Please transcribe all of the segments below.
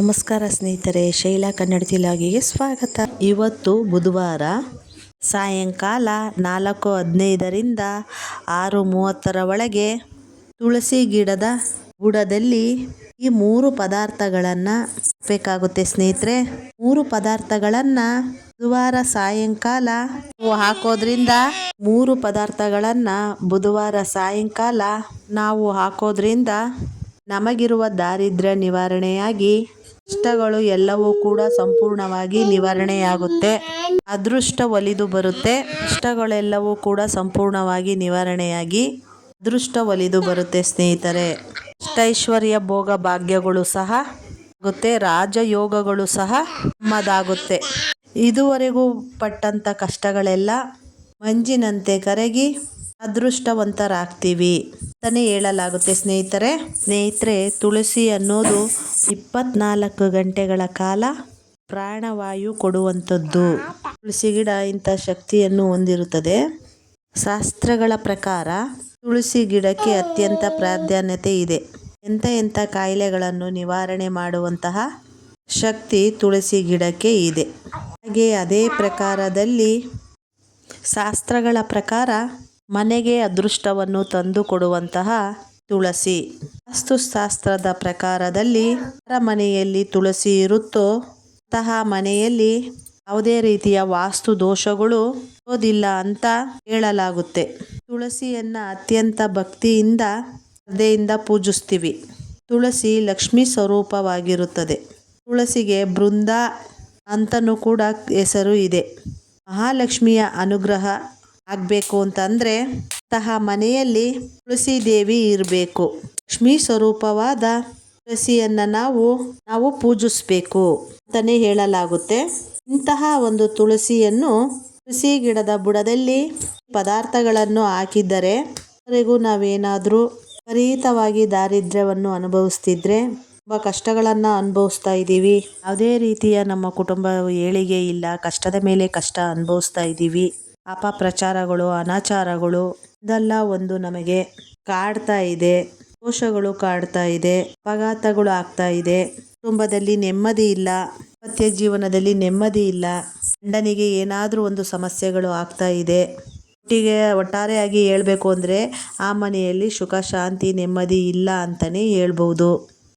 ನಮಸ್ಕಾರ ಸ್ನೇಹಿತರೆ, ಶೈಲಾ ಕನ್ನಡ ತಿಲಾಗಿಗೆ ಸ್ವಾಗತ. ಇವತ್ತು ಬುಧವಾರ ಸಾಯಂಕಾಲ ನಾಲ್ಕು ಹದಿನೈದರಿಂದ ಆರು ಮೂವತ್ತರ ಒಳಗೆ ತುಳಸಿ ಗಿಡದ ಬುಡದಲ್ಲಿ ಈ ಮೂರು ಪದಾರ್ಥಗಳನ್ನು ಬೇಕಾಗುತ್ತೆ ಸ್ನೇಹಿತರೆ. ಮೂರು ಪದಾರ್ಥಗಳನ್ನು ಬುಧವಾರ ಸಾಯಂಕಾಲ ಹಾಕೋದ್ರಿಂದ ಮೂರು ಪದಾರ್ಥಗಳನ್ನು ಬುಧವಾರ ಸಾಯಂಕಾಲ ನಾವು ಹಾಕೋದ್ರಿಂದ ನಮಗಿರುವ ದಾರಿದ್ರ್ಯ ನಿವಾರಣೆಯಾಗಿ ಕಷ್ಟಗಳು ಎಲ್ಲವೂ ಕೂಡ ಸಂಪೂರ್ಣವಾಗಿ ನಿವಾರಣೆಯಾಗುತ್ತೆ. ಅದೃಷ್ಟ ಒಲಿದು ಬರುತ್ತೆ. ಕಷ್ಟಗಳೆಲ್ಲವೂ ಕೂಡ ಸಂಪೂರ್ಣವಾಗಿ ನಿವಾರಣೆಯಾಗಿ ಅದೃಷ್ಟ ಒಲಿದು ಬರುತ್ತೆ ಸ್ನೇಹಿತರೆ. ಅಷ್ಟೈಶ್ವರ್ಯ ಭೋಗ ಭಾಗ್ಯಗಳು ಸಹ ಆಗುತ್ತೆ. ರಾಜಯೋಗಗಳು ಸಹ ನಮ್ಮದಾಗುತ್ತೆ. ಇದುವರೆಗೂ ಪಟ್ಟಂಥ ಕಷ್ಟಗಳೆಲ್ಲ ಮಂಜಿನಂತೆ ಕರಗಿ ಅದೃಷ್ಟವಂತರಾಗ್ತೀವಿ. ಅಂತಲೇ ಹೇಳಲಾಗುತ್ತೆ ಸ್ನೇಹಿತರೆ. ಸ್ನೇಹಿತರೆ, ತುಳಸಿ ಅನ್ನೋದು ಇಪ್ಪತ್ನಾಲ್ಕು ಗಂಟೆಗಳ ಕಾಲ ಪ್ರಾಣವಾಯು ಕೊಡುವಂಥದ್ದು. ತುಳಸಿ ಗಿಡ ಇಂಥ ಶಕ್ತಿಯನ್ನು ಹೊಂದಿರುತ್ತದೆ. ಶಾಸ್ತ್ರಗಳ ಪ್ರಕಾರ ತುಳಸಿ ಗಿಡಕ್ಕೆ ಅತ್ಯಂತ ಪ್ರಾಧಾನ್ಯತೆ ಇದೆ. ಎಂಥ ಎಂಥ ಕಾಯಿಲೆಗಳನ್ನು ನಿವಾರಣೆ ಮಾಡುವಂತಹ ಶಕ್ತಿ ತುಳಸಿ ಗಿಡಕ್ಕೆ ಇದೆ. ಹಾಗೆ ಅದೇ ಪ್ರಕಾರದಲ್ಲಿ ಶಾಸ್ತ್ರಗಳ ಪ್ರಕಾರ ಮನೆಗೆ ಅದೃಷ್ಟವನ್ನು ತಂದು ಕೊಡುವಂತಹ ತುಳಸಿ. ವಾಸ್ತುಶಾಸ್ತ್ರದ ಪ್ರಕಾರದಲ್ಲಿ ಯಾರ ಮನೆಯಲ್ಲಿ ತುಳಸಿ ಇರುತ್ತೋ, ಅಂತಹ ಮನೆಯಲ್ಲಿ ಯಾವುದೇ ರೀತಿಯ ವಾಸ್ತು ದೋಷಗಳು ಇರೋದಿಲ್ಲ ಅಂತ ಹೇಳಲಾಗುತ್ತೆ. ತುಳಸಿಯನ್ನ ಅತ್ಯಂತ ಭಕ್ತಿಯಿಂದ ಶ್ರದ್ಧೆಯಿಂದ ಪೂಜಿಸ್ತೀವಿ. ತುಳಸಿ ಲಕ್ಷ್ಮೀ ಸ್ವರೂಪವಾಗಿರುತ್ತದೆ. ತುಳಸಿಗೆ ಬೃಂದ ಅಂತನೂ ಕೂಡ ಹೆಸರು ಇದೆ. ಮಹಾಲಕ್ಷ್ಮಿಯ ಅನುಗ್ರಹ ಆಗಬೇಕು ಅಂತಂದರೆ ತಹ ಮನೆಯಲ್ಲಿ ತುಳಸಿ ದೇವಿ ಇರಬೇಕು. ಲಕ್ಷ್ಮೀ ಸ್ವರೂಪವಾದ ತುಳಸಿಯನ್ನು ನಾವು ನಾವು ಪೂಜಿಸಬೇಕು ಅಂತಲೇ ಹೇಳಲಾಗುತ್ತೆ. ಇಂತಹ ಒಂದು ತುಳಸಿಯನ್ನು ತುಳಸಿ ಗಿಡದ ಬುಡದಲ್ಲಿ ಪದಾರ್ಥಗಳನ್ನು ಹಾಕಿದ್ದರೆ ವರೆಗೂ ನಾವೇನಾದರೂ ವಿಪರೀತವಾಗಿ ದಾರಿದ್ರ್ಯವನ್ನು ಅನುಭವಿಸ್ತಿದ್ರೆ ತುಂಬ ಕಷ್ಟಗಳನ್ನು ಅನುಭವಿಸ್ತಾ ಇದ್ದೀವಿ. ಯಾವುದೇ ರೀತಿಯ ನಮ್ಮ ಕುಟುಂಬ ಏಳಿಗೆ ಇಲ್ಲ, ಕಷ್ಟದ ಮೇಲೆ ಕಷ್ಟ ಅನುಭವಿಸ್ತಾ ಇದ್ದೀವಿ. ಅಪಪ್ರಚಾರಗಳು ಅನಾಚಾರಗಳು, ಇದೆಲ್ಲ ಒಂದು ನಮಗೆ ಕಾಡ್ತಾ ಇದೆ. ದೋಷಗಳು ಕಾಡ್ತಾ ಇದೆ. ಅಪಘಾತಗಳು ಆಗ್ತಾ ಇದೆ. ಕುಟುಂಬದಲ್ಲಿ ನೆಮ್ಮದಿ ಇಲ್ಲ. ಸತ್ಯ ಜೀವನದಲ್ಲಿ ನೆಮ್ಮದಿ ಇಲ್ಲ. ಗಂಡನಿಗೆ ಏನಾದರೂ ಒಂದು ಸಮಸ್ಯೆಗಳು ಆಗ್ತಾ ಇದೆ. ಒಟ್ಟಿಗೆ ಒಟ್ಟಾರೆಯಾಗಿ ಹೇಳಬೇಕು ಅಂದರೆ ಆ ಮನೆಯಲ್ಲಿ ಸುಖ, ಶಾಂತಿ, ನೆಮ್ಮದಿ ಇಲ್ಲ ಅಂತಲೇ ಹೇಳ್ಬೋದು.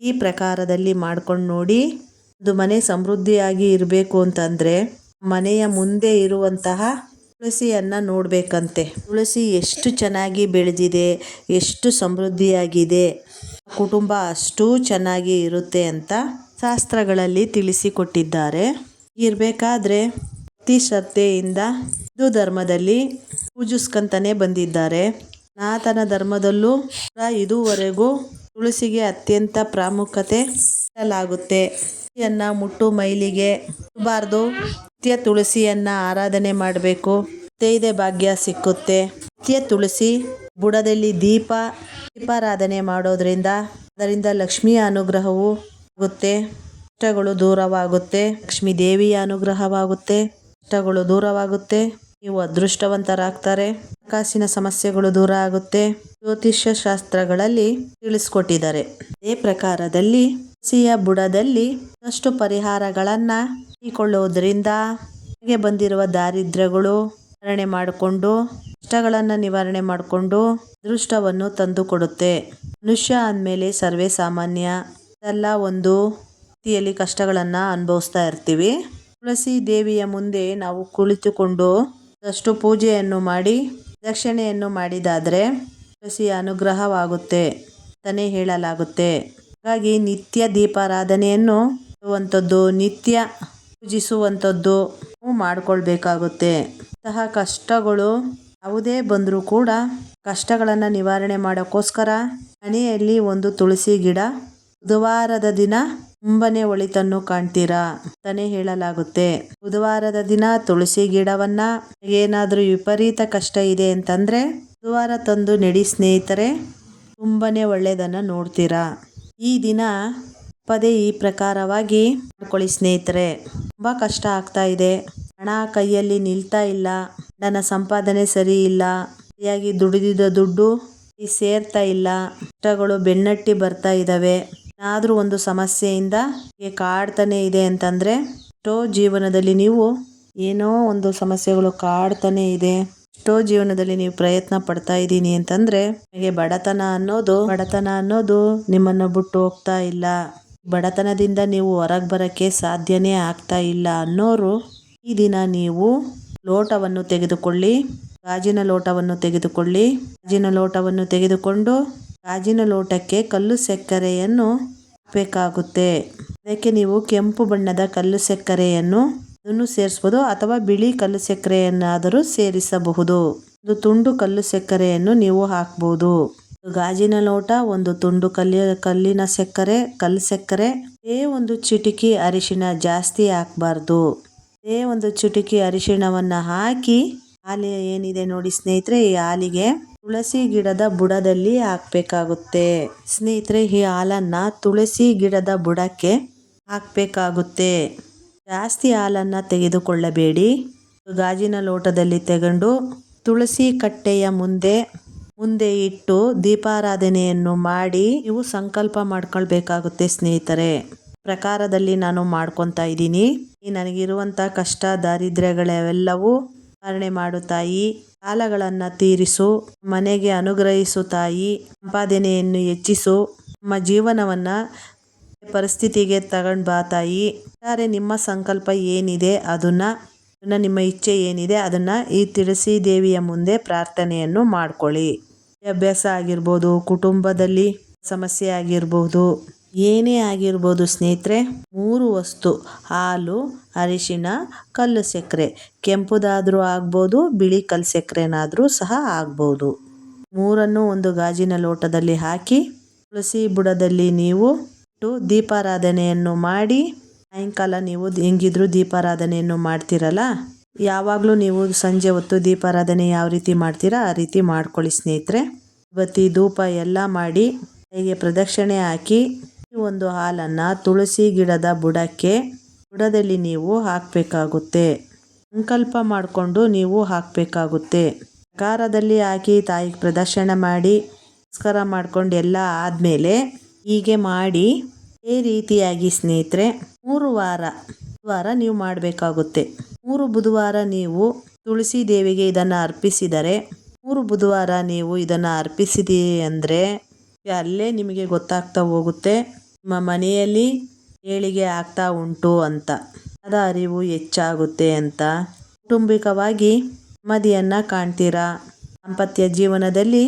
ಈ ಪ್ರಕಾರದಲ್ಲಿ ಮಾಡ್ಕೊಂಡು ನೋಡಿ ಒಂದು ಮನೆ ಸಮೃದ್ಧಿಯಾಗಿ ಇರಬೇಕು ಅಂತಂದರೆ ಮನೆಯ ಮುಂದೆ ಇರುವಂತಹ ತುಳಸಿಯನ್ನು ನೋಡಬೇಕಂತೆ. ತುಳಸಿ ಎಷ್ಟು ಚೆನ್ನಾಗಿ ಬೆಳೆದಿದೆ, ಎಷ್ಟು ಸಮೃದ್ಧಿಯಾಗಿದೆ, ಕುಟುಂಬ ಅಷ್ಟೂ ಚೆನ್ನಾಗಿ ಇರುತ್ತೆ ಅಂತ ಶಾಸ್ತ್ರಗಳಲ್ಲಿ ತಿಳಿಸಿಕೊಟ್ಟಿದ್ದಾರೆ. ಇರಬೇಕಾದ್ರೆ ಭಕ್ತಿ ಶ್ರದ್ಧೆಯಿಂದ ಹಿಂದೂ ಧರ್ಮದಲ್ಲಿ ಪೂಜಿಸ್ಕೊಂತಾನೆ ಬಂದಿದ್ದಾರೆ. ಸನಾತನ ಧರ್ಮದಲ್ಲೂ ಇದುವರೆಗೂ ತುಳಸಿಗೆ ಅತ್ಯಂತ ಪ್ರಾಮುಖ್ಯತೆ ತುಳಸಿಯನ್ನು ಮುಟ್ಟು, ಮೈಲಿಗೆ ಬಾರ್ದು ನಿತ್ಯ ತುಳಸಿಯನ್ನು ಆರಾಧನೆ ಮಾಡಬೇಕು. ತೈದೆ ಭಾಗ್ಯ ಸಿಕ್ಕುತ್ತೆ. ನಿತ್ಯ ತುಳಸಿ, ಬುಡದಲ್ಲಿ ದೀಪ, ದೀಪಾರಾಧನೆ ಮಾಡೋದ್ರಿಂದ ಅದರಿಂದ ಲಕ್ಷ್ಮಿಯ ಅನುಗ್ರಹವು ಆಗುತ್ತೆ. ಕಷ್ಟಗಳು ದೂರವಾಗುತ್ತೆ. ಲಕ್ಷ್ಮೀ ದೇವಿಯ ಅನುಗ್ರಹವಾಗುತ್ತೆ. ಕಷ್ಟಗಳು ದೂರವಾಗುತ್ತೆ. ನೀವು ಅದೃಷ್ಟವಂತರಾಗ್ತಾರೆ. ಹಣಕಾಸಿನ ಸಮಸ್ಯೆಗಳು ದೂರ ಆಗುತ್ತೆ. ಜ್ಯೋತಿಷ್ಯ ಶಾಸ್ತ್ರಗಳಲ್ಲಿ ತಿಳಿಸ್ಕೊಟ್ಟಿದ್ದಾರೆ. ಅದೇ ಪ್ರಕಾರದಲ್ಲಿ ಸಿಯ ಬುಡದಲ್ಲಿ ಅಷ್ಟು ಪರಿಹಾರಗಳನ್ನು ಮಾಡಿಕೊಳ್ಳುವುದರಿಂದ ನಮಗೆ ಬಂದಿರುವ ದಾರಿದ್ರ್ಯಗಳು ನಿವಾರಣೆ ಮಾಡಿಕೊಂಡು, ಕಷ್ಟಗಳನ್ನು ನಿವಾರಣೆ ಮಾಡಿಕೊಂಡು ಅದೃಷ್ಟವನ್ನು ತಂದು ಕೊಡುತ್ತೆ ಮನುಷ್ಯ ಅಂದಮೇಲೆ ಸರ್ವೇ ಸಾಮಾನ್ಯ. ಎಲ್ಲ ಒಂದು ರೀತಿಯಲ್ಲಿ ಕಷ್ಟಗಳನ್ನು ಅನುಭವಿಸ್ತಾ ಇರ್ತೀವಿ. ತುಳಸಿ ದೇವಿಯ ಮುಂದೆ ನಾವು ಕುಳಿತುಕೊಂಡು ಅಷ್ಟು ಪೂಜೆಯನ್ನು ಮಾಡಿ, ದಕ್ಷಿಣೆಯನ್ನು ಮಾಡಿದಾದರೆ ತುಳಸಿಯ ಅನುಗ್ರಹವಾಗುತ್ತೆ ಅಂತಲೇ ಹೇಳಲಾಗುತ್ತೆ. ಹಾಗಾಗಿ ನಿತ್ಯ ದೀಪಾರಾಧನೆಯನ್ನು ಮಾಡುವಂಥದ್ದು ನಿತ್ಯ. ಪೂಜಿಸುವಂಥದ್ದು ಮಾಡಿಕೊಳ್ಬೇಕಾಗುತ್ತೆ. ಅಂತಹ ಕಷ್ಟಗಳು ಯಾವುದೇ ಬಂದರೂ ಕೂಡ ಕಷ್ಟಗಳನ್ನು ನಿವಾರಣೆ ಮಾಡೋಕ್ಕೋಸ್ಕರ ಮನೆಯಲ್ಲಿ ಒಂದು ತುಳಸಿ ಗಿಡ ಬುಧವಾರದ ದಿನ ತುಂಬನೇ ಒಳಿತನ್ನು ಕಾಣ್ತೀರಾ ಅಂತಾನೆ ಹೇಳಲಾಗುತ್ತೆ. ಬುಧವಾರದ ದಿನ ತುಳಸಿ ಗಿಡವನ್ನ ಏನಾದರೂ ವಿಪರೀತ ಕಷ್ಟ ಇದೆ ಅಂತಂದರೆ ಬುಧವಾರ ತಂದು ನೆಡಿ ಸ್ನೇಹಿತರೆ ತುಂಬನೇ ಒಳ್ಳೆಯದನ್ನು ನೋಡ್ತೀರಾ. ಈ ದಿನ ಪದೇ ಈ ಪ್ರಕಾರವಾಗಿ ಮಾಡ್ಕೊಳ್ಳಿ ಸ್ನೇಹಿತರೆ. ತುಂಬ ಕಷ್ಟ ಆಗ್ತಾ ಇದೆ. ಹಣ ಕೈಯಲ್ಲಿ ನಿಲ್ತಾ ಇಲ್ಲ. ನನ್ನ ಸಂಪಾದನೆ ಸರಿ ಇಲ್ಲ. ಸರಿಯಾಗಿ ದುಡಿದಿದ್ದ ದುಡ್ಡು ಸೇರ್ತಾ ಇಲ್ಲ. ಕಷ್ಟಗಳು ಬೆನ್ನಟ್ಟಿ ಬರ್ತಾ ಇದ್ದಾವೆ ಏನಾದರೂ ಒಂದು ಸಮಸ್ಯೆಯಿಂದ ಕಾಡ್ತಾನೆ ಇದೆ ಅಂತಂದರೆ ಎಷ್ಟೋ ಜೀವನದಲ್ಲಿ ನೀವು ಏನೋ ಒಂದು ಸಮಸ್ಯೆಗಳು ಕಾಡ್ತಾನೆ ಇದೆ. ಎಷ್ಟೋ ಜೀವನದಲ್ಲಿ ನೀವು ಪ್ರಯತ್ನ ಪಡ್ತಾ ಇದ್ದೀನಿ ಅಂತಂದರೆ ನಿಮಗೆ ಬಡತನ ಅನ್ನೋದು ಬಡತನ ಅನ್ನೋದು ನಿಮ್ಮನ್ನು ಬಿಟ್ಟು ಹೋಗ್ತಾ ಇಲ್ಲ. ಬಡತನದಿಂದ ನೀವು ಹೊರಗೆ ಬರೋಕ್ಕೆ ಸಾಧ್ಯನೇ ಆಗ್ತಾ ಇಲ್ಲ ಅನ್ನೋರು ಈ ದಿನ ನೀವು ಲೋಟವನ್ನು ತೆಗೆದುಕೊಳ್ಳಿ, ಗಾಜಿನ ಲೋಟವನ್ನು ತೆಗೆದುಕೊಳ್ಳಿ, ಗಾಜಿನ ಲೋಟವನ್ನು ತೆಗೆದುಕೊಂಡು ಗಾಜಿನ ಲೋಟಕ್ಕೆ ಕಲ್ಲು ಸಕ್ಕರೆಯನ್ನು ಬೇಕಾಗುತ್ತೆ ಅದಕ್ಕೆ ನೀವು ಕೆಂಪು ಬಣ್ಣದ ಕಲ್ಲು ಸಕ್ಕರೆಯನ್ನು ಅದನ್ನು ಸೇರಿಸಬಹುದು ಅಥವಾ ಬಿಳಿ ಕಲ್ಲು ಸಕ್ಕರೆಯನ್ನಾದರೂ ಸೇರಿಸಬಹುದು. ಒಂದು ತುಂಡು ಕಲ್ಲು ಸಕ್ಕರೆಯನ್ನು ನೀವು ಹಾಕ್ಬೋದು. ಗಾಜಿನ ಲೋಟ, ಒಂದು ತುಂಡು ಕಲ್ಲಿ ಕಲ್ಲಿನ ಸಕ್ಕರೆ ಕಲ್ಲು ಸಕ್ಕರೆ, ಏ ಒಂದು ಚಿಟಿಕಿ ಅರಿಶಿನ ಜಾಸ್ತಿ ಹಾಕ್ಬಾರ್ದು. ಏ ಒಂದು ಚಿಟಿಕಿ ಅರಿಶಿಣವನ್ನ ಹಾಕಿ ಹಾಲಿ ಏನಿದೆ ನೋಡಿ ಸ್ನೇಹಿತರೆ, ಈ ಹಾಲಿಗೆ ತುಳಸಿ ಗಿಡದ ಬುಡದಲ್ಲಿ ಹಾಕ್ಬೇಕಾಗುತ್ತೆ. ಸ್ನೇಹಿತರೆ, ಈ ಹಾಲನ್ನ ತುಳಸಿ ಗಿಡದ ಬುಡಕ್ಕೆ ಹಾಕ್ಬೇಕಾಗುತ್ತೆ. ಜಾಸ್ತಿ ಹಾಲನ್ನ ತೆಗೆದುಕೊಳ್ಳಬೇಡಿ. ಗಾಜಿನ ಲೋಟದಲ್ಲಿ ತಗೊಂಡು ತುಳಸಿ ಕಟ್ಟೆಯ ಮುಂದೆ ಮುಂದೆ ಇಟ್ಟು ದೀಪಾರಾಧನೆಯನ್ನು ಮಾಡಿ ನೀವು ಸಂಕಲ್ಪ ಮಾಡ್ಕೊಳ್ಬೇಕಾಗುತ್ತೆ ಸ್ನೇಹಿತರೆ. ಪ್ರಕಾರದಲ್ಲಿ ನಾನು ಮಾಡ್ಕೊತಾ ಇದ್ದೀನಿ. ನನಗಿರುವಂಥ ಕಷ್ಟ ದಾರಿದ್ರ್ಯಗಳೆಲ್ಲವೂ ನಿವಾರಣೆ ಮಾಡು ತಾಯಿ. ಸಾಲಗಳನ್ನು ತೀರಿಸು, ಮನೆಗೆ ಅನುಗ್ರಹಿಸು ತಾಯಿ. ಸಂಪಾದನೆಯನ್ನು ಹೆಚ್ಚಿಸು, ನಮ್ಮ ಜೀವನವನ್ನು ಪರಿಸ್ಥಿತಿಗೆ ತಗೊಂಡು ಬಾ ತಾಯಿ. ಒಟ್ಟಾರೆ ನಿಮ್ಮ ಸಂಕಲ್ಪ ಏನಿದೆ ಅದನ್ನ ನಿಮ್ಮ ಇಚ್ಛೆ ಏನಿದೆ ಅದನ್ನು ಈ ತಿಳಿಸಿ ದೇವಿಯ ಮುಂದೆ ಪ್ರಾರ್ಥನೆಯನ್ನು ಮಾಡ್ಕೊಳ್ಳಿ. ಅಭ್ಯಾಸ ಆಗಿರ್ಬೋದು, ಕುಟುಂಬದಲ್ಲಿ ಸಮಸ್ಯೆ ಆಗಿರ್ಬೋದು, ಏನೇ ಆಗಿರ್ಬೋದು ಸ್ನೇಹಿತರೆ, ಮೂರು ವಸ್ತು. ಹಾಲು, ಅರಿಶಿಣ, ಕಲ್ಲು ಸಕ್ಕರೆ. ಕೆಂಪುದಾದರೂ ಆಗ್ಬೋದು, ಬಿಳಿ ಕಲ್ಲು ಸಕ್ಕರೆನಾದರೂ ಸಹ ಆಗ್ಬೋದು. ಮೂರನ್ನು ಒಂದು ಗಾಜಿನ ಲೋಟದಲ್ಲಿ ಹಾಕಿ, ತುಳಸಿ ಬುಡದಲ್ಲಿ ನೀವು ಇಟ್ಟು ದೀಪಾರಾಧನೆಯನ್ನು ಮಾಡಿ, ಸಾಯಂಕಾಲ ನೀವು ಹೆಂಗಿದ್ರು ದೀಪಾರಾಧನೆಯನ್ನು ಮಾಡ್ತೀರಲ್ಲ? ಯಾವಾಗಲೂ ನೀವು ಸಂಜೆ ಹೊತ್ತು ದೀಪಾರಾಧನೆ ಯಾವ ರೀತಿ ಮಾಡ್ತೀರಾ, ಆ ರೀತಿ ಮಾಡ್ಕೊಳ್ಳಿ ಸ್ನೇಹಿತರೆ. ಬತ್ತಿ ಧೂಪ ಎಲ್ಲ ಮಾಡಿ ಹೇಗೆ ಪ್ರದಕ್ಷಿಣೆ ಹಾಕಿ ಒಂದು ಹಾಲನ್ನು ತುಳಸಿ ಗಿಡದ ಬುಡಕ್ಕೆ, ಬುಡದಲ್ಲಿ ನೀವು ಹಾಕಬೇಕಾಗುತ್ತೆ. ಸಂಕಲ್ಪ ಮಾಡಿಕೊಂಡು ನೀವು ಹಾಕಬೇಕಾಗುತ್ತೆ. ಪ್ರಕಾರದಲ್ಲಿ ಹಾಕಿ ತಾಯಿಗೆ ಪ್ರದರ್ಶನ ಮಾಡಿ, ನಮಸ್ಕಾರ ಮಾಡ್ಕೊಂಡು ಎಲ್ಲ ಆದಮೇಲೆ ಹೀಗೆ ಮಾಡಿ ಈ ರೀತಿಯಾಗಿ ಸ್ನೇಹಿತರೆ, ಮೂರು ವಾರ ವಾರ ನೀವು ಮಾಡಬೇಕಾಗುತ್ತೆ. ಮೂರು ಬುಧವಾರ ನೀವು ತುಳಸಿ ದೇವಿಗೆ ಇದನ್ನು ಅರ್ಪಿಸಿದರೆ, ಮೂರು ಬುಧವಾರ ನೀವು ಇದನ್ನು ಅರ್ಪಿಸಿದಿ ಅಂದರೆ ಅಲ್ಲೇ ನಿಮಗೆ ಗೊತ್ತಾಗ್ತಾ ಹೋಗುತ್ತೆ. ನಿಮ್ಮ ಮನೆಯಲ್ಲಿ ಏಳಿಗೆ ಆಗ್ತಾ ಉಂಟು ಅಂತ. ಅದ ಅರಿವು ಹೆಚ್ಚಾಗುತ್ತೆ ಅಂತ. ಕುಟುಂಬಿಕವಾಗಿ ನೆಮ್ಮದಿಯನ್ನು ಕಾಣ್ತೀರಾ? ದಾಂಪತ್ಯ ಜೀವನದಲ್ಲಿ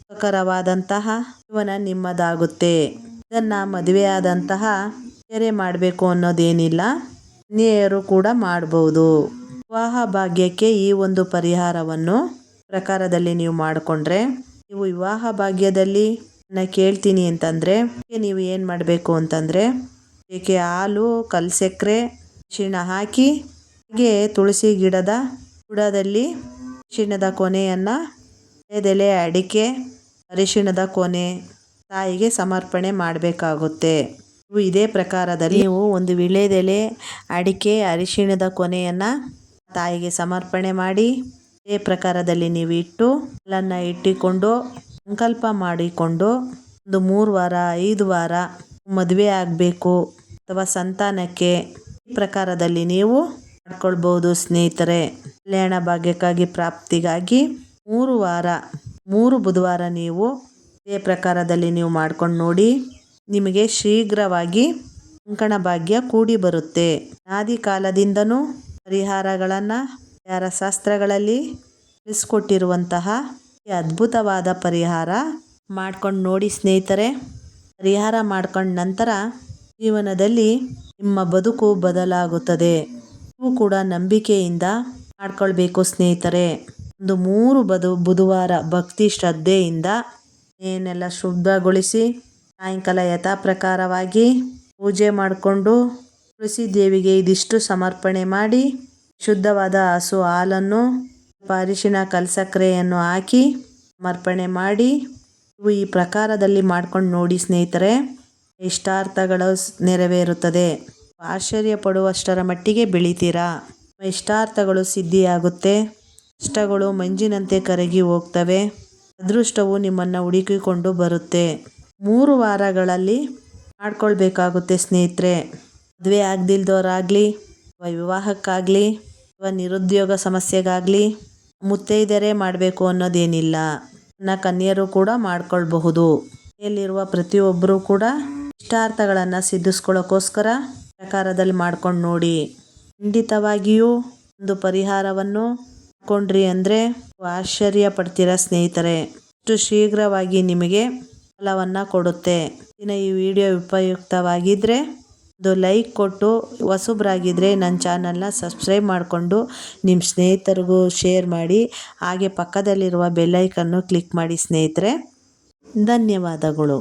ಸುಖಕರವಾದಂತಹ ಜೀವನ ನಿಮ್ಮದಾಗುತ್ತೆ. ಇದನ್ನು ಮದುವೆಯಾದಂತಹ ಬೇರೆ ಮಾಡಬೇಕು ಅನ್ನೋದೇನಿಲ್ಲ. ನೇಯರು ಕೂಡ ಮಾಡ್ಬೋದು. ವಿವಾಹ ಭಾಗ್ಯಕ್ಕೆ ಈ ಒಂದು ಪರಿಹಾರವನ್ನು ಪ್ರಕಾರದಲ್ಲಿ ನೀವು ಮಾಡಿಕೊಂಡ್ರೆ, ನೀವು ವಿವಾಹ ಭಾಗ್ಯದಲ್ಲಿ ನಾನು ಕೇಳ್ತೀನಿ ಅಂತಂದರೆ ನೀವು ಏನು ಮಾಡಬೇಕು ಅಂತಂದರೆ, ಏಕೆ ಹಾಲು, ಕಲ್ಸೆಕ್ರೆ ಶಿಣ ಹಾಕಿ, ಹಾಗೆ ತುಳಸಿ ಗಿಡದ ಬುಡದಲ್ಲಿ ಶಿಣದ ಕೊನೆಯನ್ನು, ಎದೆಲೆ ಅಡಿಕೆ, ಅರಿಶಿಣದ ಕೊನೆ ತಾಯಿಗೆ ಸಮರ್ಪಣೆ ಮಾಡಬೇಕಾಗುತ್ತೆ. ಇದೇ ಪ್ರಕಾರದಲ್ಲಿ ನೀವು ಒಂದು ವಿಳೆದೆಲೆ ಅಡಿಕೆ, ಅರಿಶಿಣದ ಕೊನೆಯನ್ನು ತಾಯಿಗೆ ಸಮರ್ಪಣೆ ಮಾಡಿ, ಇದೇ ಪ್ರಕಾರದಲ್ಲಿ ನೀವು ಇಟ್ಟು ಅಲ್ಲನ್ನ ಇಟ್ಟುಕೊಂಡು, ಸಂಕಲ್ಪ ಮಾಡಿಕೊಂಡು, ಒಂದು ಮೂರು ವಾರ, ಐದು ವಾರ ಮದುವೆ ಆಗಬೇಕು ಅಥವಾ ಸಂತಾನಕ್ಕೆ, ಈ ಪ್ರಕಾರದಲ್ಲಿ ನೀವು ಮಾಡ್ಕೊಳ್ಬೋದು ಸ್ನೇಹಿತರೆ. ಕಲ್ಯಾಣ ಭಾಗ್ಯಕ್ಕಾಗಿ ಪ್ರಾಪ್ತಿಗಾಗಿ ಮೂರು ವಾರ, ಮೂರು ಬುಧವಾರ ನೀವು ಇದೇ ಪ್ರಕಾರದಲ್ಲಿ ನೀವು ಮಾಡ್ಕೊಂಡು ನೋಡಿ. ನಿಮಗೆ ಶೀಘ್ರವಾಗಿ ಕಂಕಣ ಭಾಗ್ಯ ಕೂಡಿ ಬರುತ್ತೆ. ಆದಿ ಕಾಲದಿಂದನೂ ಪರಿಹಾರಗಳನ್ನು ಯಾರ ಶಾಸ್ತ್ರಗಳಲ್ಲಿ ತಿಳಿಸ್ಕೊಟ್ಟಿರುವಂತಹ ಅದ್ಭುತವಾದ ಪರಿಹಾರ ಮಾಡ್ಕೊಂಡು ನೋಡಿ ಸ್ನೇಹಿತರೆ. ಪರಿಹಾರ ಮಾಡ್ಕೊಂಡ ನಂತರ ಜೀವನದಲ್ಲಿ ನಿಮ್ಮ ಬದುಕು ಬದಲಾಗುತ್ತದೆ. ನೀವು ಕೂಡ ನಂಬಿಕೆಯಿಂದ ಮಾಡ್ಕೊಳ್ಬೇಕು ಸ್ನೇಹಿತರೆ. ಒಂದು ಮೂರು ಬದು ಬುಧವಾರ ಭಕ್ತಿ ಶ್ರದ್ಧೆಯಿಂದ ಏನೆಲ್ಲ ಶುದ್ಧಗೊಳಿಸಿ ಸಾಯಂಕಾಲ ಯಥಾಪ್ರಕಾರವಾಗಿ ಪೂಜೆ ಮಾಡಿಕೊಂಡು ತುಳಸಿ ದೇವಿಗೆ ಇದಿಷ್ಟು ಸಮರ್ಪಣೆ ಮಾಡಿ ಶುದ್ಧವಾದ ಹಸು ಹಾಲನ್ನು ಅರಿಶಿನ ಕಲಸಕ್ರೆಯನ್ನು ಹಾಕಿ ಸಮರ್ಪಣೆ ಮಾಡಿ ನೀವು ಈ ಪ್ರಕಾರದಲ್ಲಿ ಮಾಡ್ಕೊಂಡು ನೋಡಿ ಸ್ನೇಹಿತರೆ ಇಷ್ಟಾರ್ಥಗಳು ನೆರವೇರುತ್ತದೆ. ಆಶ್ಚರ್ಯ ಪಡುವಷ್ಟರ ಮಟ್ಟಿಗೆ ಬೆಳಿತೀರಾ? ಇಷ್ಟಾರ್ಥಗಳು ಸಿದ್ಧಿಯಾಗುತ್ತೆ. ಕಷ್ಟಗಳು ಮಂಜಿನಂತೆ ಕರಗಿ ಹೋಗ್ತವೆ. ಅದೃಷ್ಟವು ನಿಮ್ಮನ್ನು ಹುಡುಕಿಕೊಂಡು ಬರುತ್ತೆ. ಮೂರು ವಾರಗಳಲ್ಲಿ ಮಾಡ್ಕೊಳ್ಬೇಕಾಗುತ್ತೆ ಸ್ನೇಹಿತರೆ. ಮದುವೆ ಆಗದಿಲ್ದವರಾಗಲಿ, ಅಥವಾ ವಿವಾಹಕ್ಕಾಗಲಿ, ಅಥವಾ ನಿರುದ್ಯೋಗ ಸಮಸ್ಯೆಗಾಗಲಿ ಮುತ್ತೈದೆಯರೇ ಮಾಡಬೇಕು ಅನ್ನೋದೇನಿಲ್ಲ. ನನ್ನ ಕನ್ಯರು ಕೂಡ ಮಾಡ್ಕೊಳ್ಬಹುದು. ಮನೆಯಲ್ಲಿರುವ ಪ್ರತಿಯೊಬ್ಬರೂ ಕೂಡ ಇಷ್ಟಾರ್ಥಗಳನ್ನು ಸಿದ್ಧಿಸ್ಕೊಳ್ಳೋಕ್ಕೋಸ್ಕರ ಪ್ರಕಾರದಲ್ಲಿ ಮಾಡ್ಕೊಂಡು ನೋಡಿ. ಖಂಡಿತವಾಗಿಯೂ ಒಂದು ಪರಿಹಾರವನ್ನು ಕೊಂಡ್ರಿ ಅಂದರೆ ಆಶ್ಚರ್ಯ ಪಡ್ತೀರಾ ಸ್ನೇಹಿತರೆ. ಅಷ್ಟು ಶೀಘ್ರವಾಗಿ ನಿಮಗೆ ಫಲವನ್ನು ಕೊಡುತ್ತೆ. ಇನ್ನು ಈ ವಿಡಿಯೋ ಉಪಯುಕ್ತವಾಗಿದ್ದರೆ ಒಂದು ಲೈಕ್ ಕೊಟ್ಟು ಹೊಸಬ್ರಾಗಿದ್ದರೆ ನನ್ನ ಚಾನಲ್ನ ಸಬ್ಸ್ಕ್ರೈಬ್ ಮಾಡಿಕೊಂಡು ನಿಮ್ಮ ಸ್ನೇಹಿತರಿಗೂ ಶೇರ್ ಮಾಡಿ, ಹಾಗೆ ಪಕ್ಕದಲ್ಲಿರುವ ಬೆಲ್ಲೈಕನ್ನು ಕ್ಲಿಕ್ ಮಾಡಿ ಸ್ನೇಹಿತರೆ. ಧನ್ಯವಾದಗಳು.